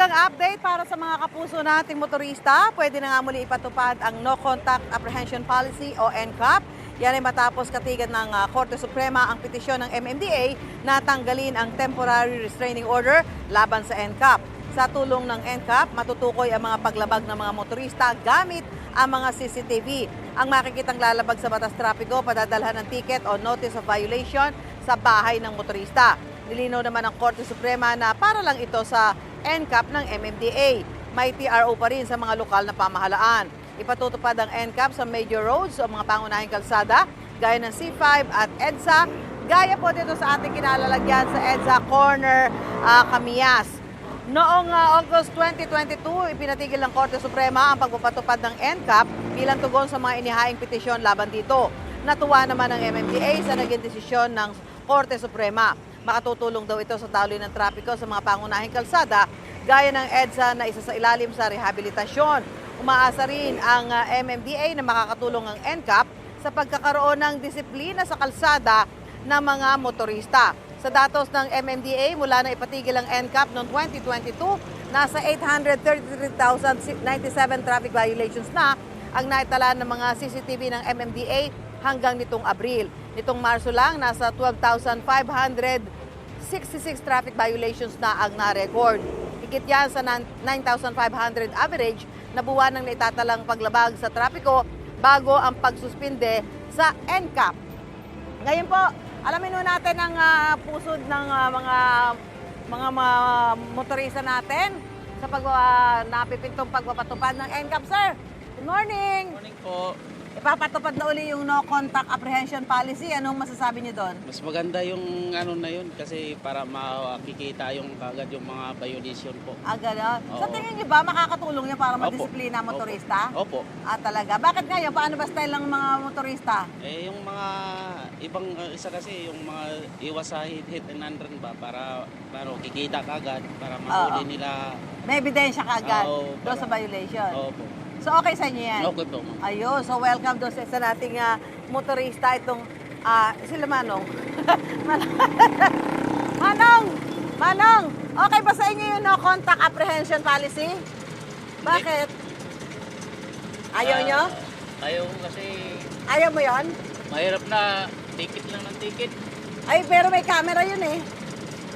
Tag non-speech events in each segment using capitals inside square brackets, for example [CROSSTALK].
Maagang update para sa mga kapuso nating motorista. Pwede na nga muli ipatupad ang No Contact Apprehension Policy o NCAP. Yan ay matapos katigan ng ah, Korte Suprema ang petisyon ng MMDA na tanggalin ang Temporary Restraining Order laban sa NCAP. Sa tulong ng NCAP, matutukoy ang mga paglabag ng mga motorista gamit ang mga CCTV. Ang makikitang lalabag sa batas trapiko, padadalhan ng ticket o notice of violation sa bahay ng motorista. Nilinaw naman ng Korte Suprema na para lang ito sa NCAP ng MMDA. May TRO pa rin sa mga lokal na pamahalaan. Ipatutupad ang NCAP sa major roads o mga pangunahing kalsada gaya ng C5 at EDSA. Gaya po dito sa ating kinalalagyan sa EDSA Corner, ah, Camias. Noong ah, August 2022, ipinatigil ng Korte Suprema ang pagpapatupad ng NCAP bilang tugon sa mga inihaing petisyon laban dito. Natuwa naman ang MMDA sa naging desisyon ng Korte Suprema. Makatutulong daw ito sa daloy ng trapiko sa mga pangunahing kalsada gaya ng EDSA na isa sa ilalim sa rehabilitasyon. Umaasa rin ang ah, MMDA na makakatulong ang NCAP sa pagkakaroon ng disiplina sa kalsada ng mga motorista. Sa datos ng MMDA, mula na ipatigil ang NCAP noong 2022, nasa 833,097 traffic violations na ang naitala ng mga CCTV ng MMDA hanggang nitong Abril. Nitong Marso lang, nasa 12,566 traffic violations na ang na-record. Higit yan sa 9,500 average na buwan ng naitatalang paglabag sa trapiko bago ang pagsuspinde sa NCAP. Ngayon po, alamin nun natin ang ah, pusod ng ah, mga mga mga motorista natin sa pag ah, napipintong pagpapatupad ng NCAP, sir. Good morning. Morning po. Ipapatupad na uli yung no contact apprehension policy. Anong masasabi niyo doon? Mas maganda yung ano na yun kasi para makikita yung kagad yung mga violation po. Ah, gano'n. Sa Oo. tingin niyo ba makakatulong niya para Opo. madisiplina ang motorista? Opo. Ah, talaga. Bakit ngayon? Paano ba style ng mga motorista? Eh yung mga ibang uh, isa kasi yung mga iwas sa hit, hit and run ba para para kikita kagad para mahuli Oo. nila. May ebidensya ka agad Oo, doon sa violation. Opo. So okay sa inyo yan? Okay po. ma'am. Ayun, so welcome doon sa isa nating ah, motorista itong ah, sila Manong. [LAUGHS] Manong! Manong! Okay ba sa inyo yung no contact apprehension policy? Bakit? Ayaw Ah, nyo? Ayaw kasi Ayaw mo yon? mahirap na ticket lang ng ticket. Ay, pero may camera yun eh.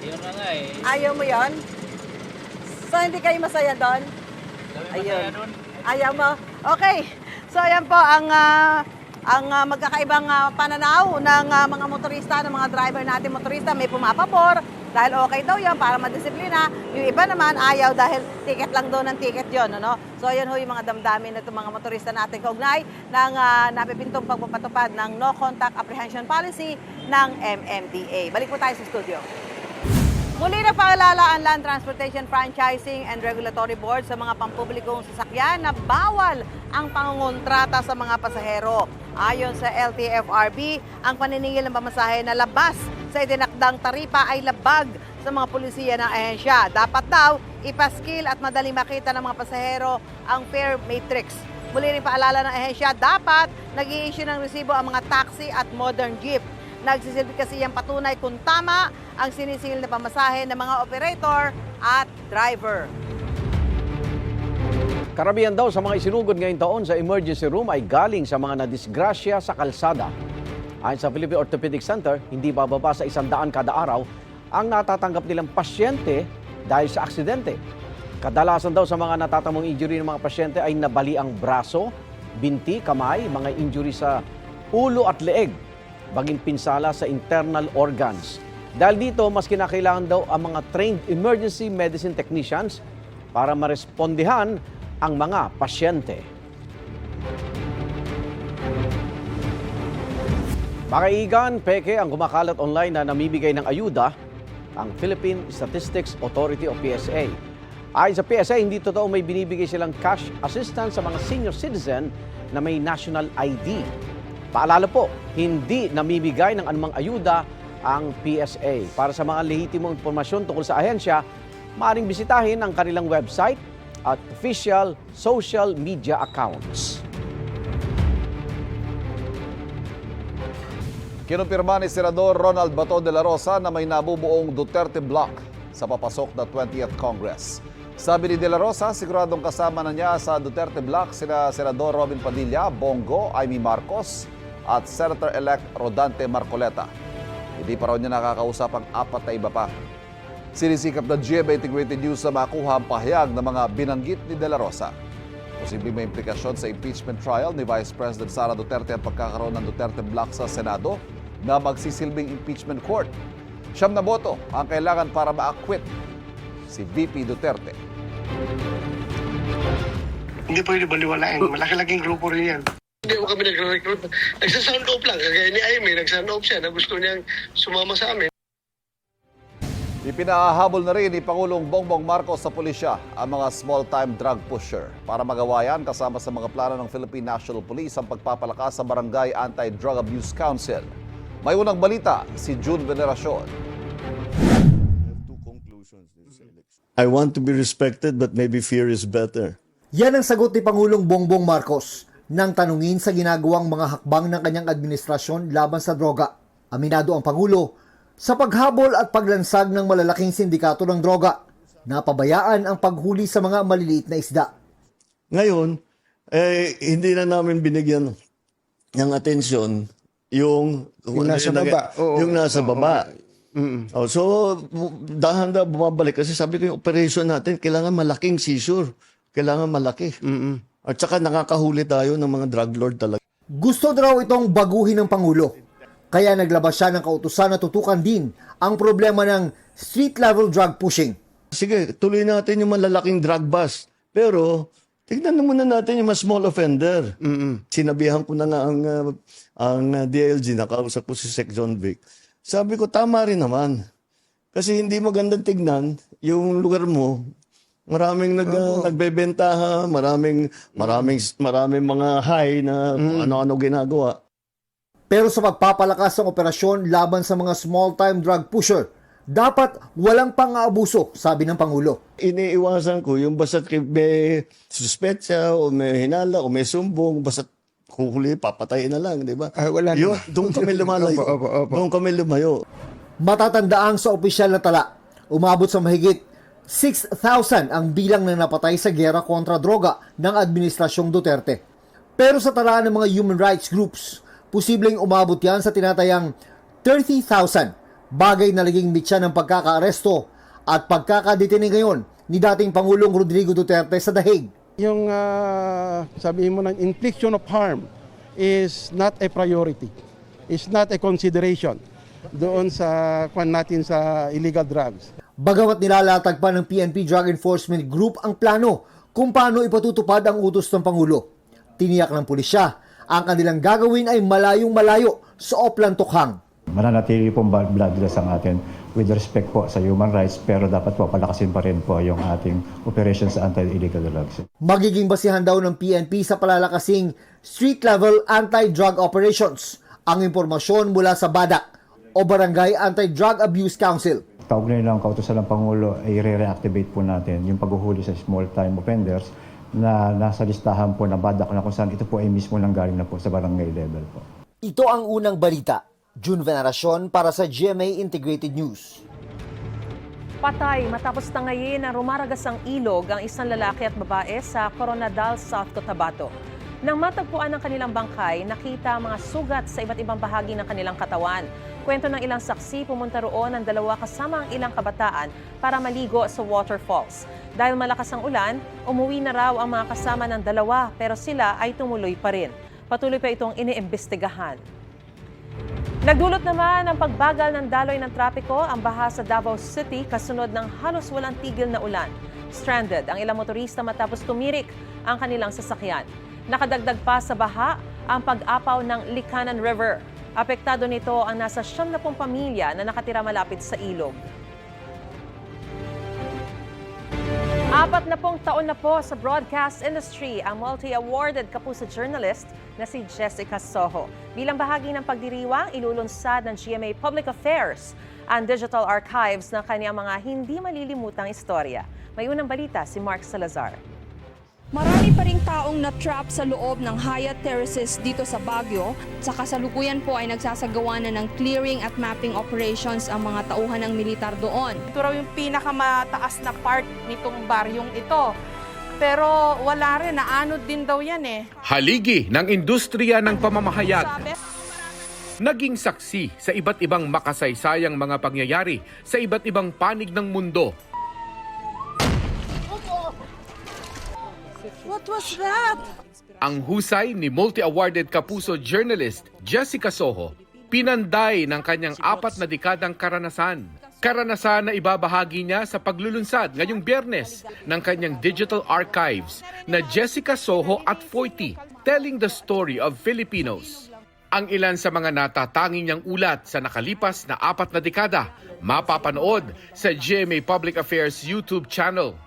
Yun na nga eh. Ayaw mo yon? So hindi kayo masaya doon? Ayun. masaya nun. Ayaw mo? Okay. So ayan po ang ah, ang ah, magkakaibang ah, pananaw ng ah, mga motorista, ng mga driver natin motorista. May pumapabor dahil okay daw yan para madisiplina. Yung iba naman ayaw dahil ticket lang daw ng ticket yon ano? So ayan ho yung mga damdamin itong mga motorista natin kaugnay ng ah, napipintong pagpapatupad ng No Contact Apprehension Policy ng MMDA. Balik po tayo sa studio. Muli na paalala ang Land Transportation Franchising and Regulatory Board sa mga pampublikong sasakyan na bawal ang pangungontrata sa mga pasahero. Ayon sa LTFRB, ang paniningil ng pamasahe na labas sa itinakdang taripa ay labag sa mga pulisiya ng ahensya. Dapat daw ipaskil at madaling makita ng mga pasahero ang fare matrix. Muli rin paalala ng ahensya, dapat nag issue ng resibo ang mga taxi at modern jeep. Nagsisilbi kasi yung patunay kung tama ang sinisingil na pamasahe ng mga operator at driver. Karamihan daw sa mga isinugod ngayong taon sa emergency room ay galing sa mga nadisgrasya sa kalsada. Ayon sa Philippine Orthopedic Center, hindi bababa sa isang daan kada araw ang natatanggap nilang pasyente dahil sa aksidente. Kadalasan daw sa mga natatamong injury ng mga pasyente ay nabali ang braso, binti, kamay, mga injury sa ulo at leeg, baging pinsala sa internal organs. Dahil dito, mas kinakailangan daw ang mga trained emergency medicine technicians para marespondihan ang mga pasyente. Mga igan, peke ang kumakalat online na namibigay ng ayuda ang Philippine Statistics Authority o PSA. Ayon sa PSA, hindi totoo may binibigay silang cash assistance sa mga senior citizen na may national ID. Paalala po, hindi namimigay ng anumang ayuda ang PSA. Para sa mga lehitimong impormasyon tungkol sa ahensya, maaaring bisitahin ang kanilang website at official social media accounts. Kinumpirma ni Senador Ronald Bato de la Rosa na may nabubuong Duterte Block sa papasok na 20th Congress. Sabi ni De La Rosa, siguradong kasama na niya sa Duterte Block sina Senador Robin Padilla, Bongo, Amy Marcos at Senator-elect Rodante Marcoleta. Hindi pa raw niya nakakausap ang apat na iba pa. Sinisikap ng GMA Integrated News na makuha ang pahayag ng mga binanggit ni De La Rosa. Posibleng may implikasyon sa impeachment trial ni Vice President Sara Duterte at pagkakaroon ng Duterte Block sa Senado na magsisilbing impeachment court. Siyam na boto ang kailangan para ma-acquit si VP Duterte. Hindi pwede baliwalain. Malaki-laking grupo rin yan. Hindi mo kami nagre-recruit. Nagsa-sound off lang. Kagaya ni Aimee, nagsa-sound off siya na gusto niyang sumama sa amin. Ipinahahabol na rin ni Pangulong Bongbong Marcos sa pulisya ang mga small-time drug pusher. Para magawa yan, kasama sa mga plano ng Philippine National Police ang pagpapalakas sa Barangay Anti-Drug Abuse Council. May unang balita si June Veneracion. I want to be respected, but maybe fear is better. Yan ang sagot ni Pangulong Bongbong Marcos nang tanungin sa ginagawang mga hakbang ng kanyang administrasyon laban sa droga. Aminado ang Pangulo sa paghabol at paglansag ng malalaking sindikato ng droga. Napabayaan ang paghuli sa mga maliliit na isda. Ngayon, eh, hindi na namin binigyan ng atensyon yung, Yung nasa yung, baba. Oo. yung nasa Oo. baba. Oh, so, bu- dahan-dahan bumabalik kasi sabi ko yung operation natin, kailangan malaking seizure. Kailangan malaki. At saka nakakahuli tayo ng mga drug lord talaga. Gusto daw itong baguhin ng Pangulo. Kaya naglabas siya ng kautusan na tutukan din ang problema ng street-level drug pushing. Sige, tuloy natin yung malalaking drug bust. Pero, tignan na muna natin yung mas small offender. Sinabihan ko na nga ang, uh, ang uh, DLG, nakausap ko si Sec John Vic. Sabi ko, tama rin naman. Kasi hindi magandang tignan yung lugar mo. Maraming nag, uh, nagbebenta, maraming, maraming, maraming mga high na kung ano-ano ginagawa. Pero sa pagpapalakas ng operasyon laban sa mga small-time drug pusher, dapat walang pang-aabuso, sabi ng Pangulo. iniiwasan ko yung basta may suspetsa o may hinala o may sumbong, basta kuhuli, papatayin na lang, di ba? Ah, wala Yun, doon kami lumalayo. [LAUGHS] Opo, opo, opo. Doon kami lumayo. Matatandaang sa opisyal na tala, umabot sa mahigit 6,000 ang bilang na napatay sa gera kontra droga ng Administrasyong Duterte. Pero sa tala ng mga human rights groups, posibleng umabot yan sa tinatayang 30,000 bagay na naging mitya ng pagkakaaresto at pagkakadetini ngayon ni dating Pangulong Rodrigo Duterte sa dahig. Yung ah, sabihin mo ng infliction of harm is not a priority. Is not a consideration doon sa kwan natin sa illegal drugs. Bagamat nilalatag pa ng PNP Drug Enforcement Group ang plano kung paano ipatutupad ang utos ng Pangulo. Tiniyak ng pulisya, ang kanilang gagawin ay malayong malayo sa Oplan Tukhang. mananatili pong bloodless ang atin with respect po sa human rights pero dapat po palakasin pa rin po yung ating operation sa anti-illegal drugs. Magiging basihan daw ng PNP sa palalakasing street-level anti-drug operations ang impormasyon mula sa BADAC o Barangay Anti-Drug Abuse Council. Kaugnay ng kautosan ng Pangulo ay re-reactivate po natin yung paghuhuli sa small-time offenders na nasa listahan po na badak na kung saan ito po ay mismo nang galing na po sa barangay level po. Ito ang unang balita. June Veneracion para sa GMA Integrated News. Patay matapos tangayin na rumaragas ang ilog ang isang lalaki at babae sa Coronadal, South Cotabato. Nang matagpuan ang kanilang bangkay, nakita ang mga sugat sa iba't ibang bahagi ng kanilang katawan. Kwento ng ilang saksi, pumunta roon ang dalawa kasama ang ilang kabataan para maligo sa waterfalls. Dahil malakas ang ulan, umuwi na raw ang mga kasama ng dalawa pero sila ay tumuloy pa rin. Patuloy pa itong iniimbestigahan. Nagdulot naman ng pagbagal ng daloy ng trapiko ang baha sa Davao City kasunod ng halos walang tigil na ulan. Stranded ang ilang motorista matapos tumirik ang kanilang sasakyan. Nakadagdag pa sa baha ang pag-apaw ng Likanan River. Apektado nito ang nasa 70 pamilya na nakatira malapit sa ilog. Apat na pong taon na po sa broadcast industry ang multi-awarded kapuso journalist na si Jessica Soho. Bilang bahagi ng pagdiriwang, ilulunsad ng GMA Public Affairs ang digital archives ng kanyang mga hindi malilimutang istorya. May unang balita si Mark Salazar. Marami pa ring taong na-trap sa loob ng Hyatt Terraces dito sa Baguio. Sa kasalukuyan po ay nagsasagawa na ng clearing at mapping operations ang mga tauhan ng militar doon. Ito raw yung pinakamataas na part nitong baryong ito. Pero wala rin, naanod din daw yan eh. Haligi ng industriya ng pamamahayag. Sabi, Naging saksi sa iba't ibang makasaysayang mga pangyayari sa iba't ibang panig ng mundo. What was that? Ang husay ni multi-awarded Kapuso journalist Jessica Soho, pinanday ng kanyang apat na dekadang karanasan. Karanasan na ibabahagi niya sa paglulunsad ngayong biyernes ng kanyang digital archives na Jessica Soho at 40, telling the story of Filipinos. Ang ilan sa mga natatanging niyang ulat sa nakalipas na apat na dekada, mapapanood sa GMA Public Affairs YouTube channel.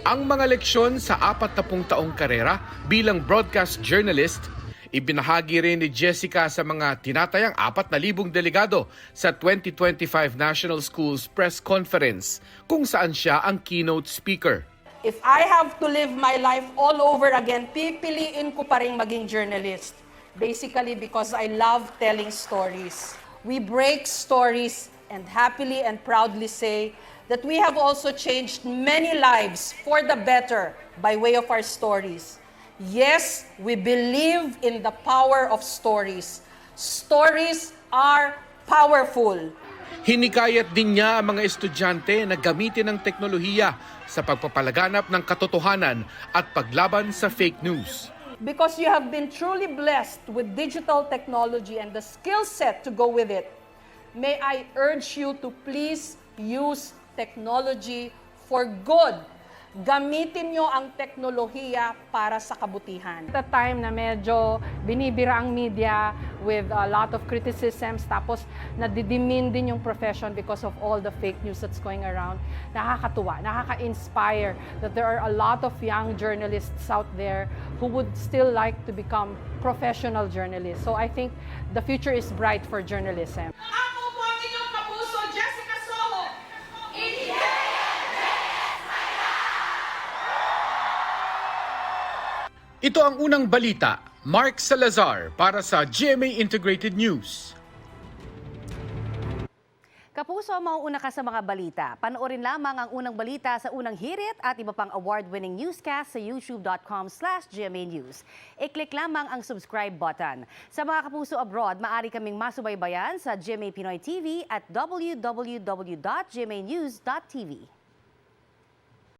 Ang mga leksyon sa apat na pung taong karera bilang broadcast journalist, ibinahagi rin ni Jessica sa mga tinatayang apat na libong delegado sa 2025 National Schools Press Conference kung saan siya ang keynote speaker. If I have to live my life all over again, pipiliin ko pa rin maging journalist. Basically because I love telling stories. We break stories and happily and proudly say that we have also changed many lives for the better by way of our stories. Yes, we believe in the power of stories. Stories are powerful. Hinikayat din niya ang mga estudyante na gamitin ang teknolohiya sa pagpapalaganap ng katotohanan at paglaban sa fake news. because you have been truly blessed with digital technology and the skill set to go with it, may I urge you to please use technology for good. Gamitin nyo ang teknolohiya para sa kabutihan. the time na medyo binibira ang media with a lot of criticisms tapos nadidimin din yung profession because of all the fake news that's going around. Nakakatuwa, nakaka-inspire that there are a lot of young journalists out there who would still like to become professional journalists. So I think the future is bright for journalism. Ako Ito ang unang balita. Mark Salazar para sa GMA Integrated News. Kapuso, mauuna ka sa mga balita. Panoorin lamang ang unang balita sa unang hirit at iba pang award-winning newscast sa youtube.com slash GMA News. I-click lamang ang subscribe button. Sa mga kapuso abroad, maaari kaming masubaybayan sa GMA Pinoy TV at www.gmanews.tv.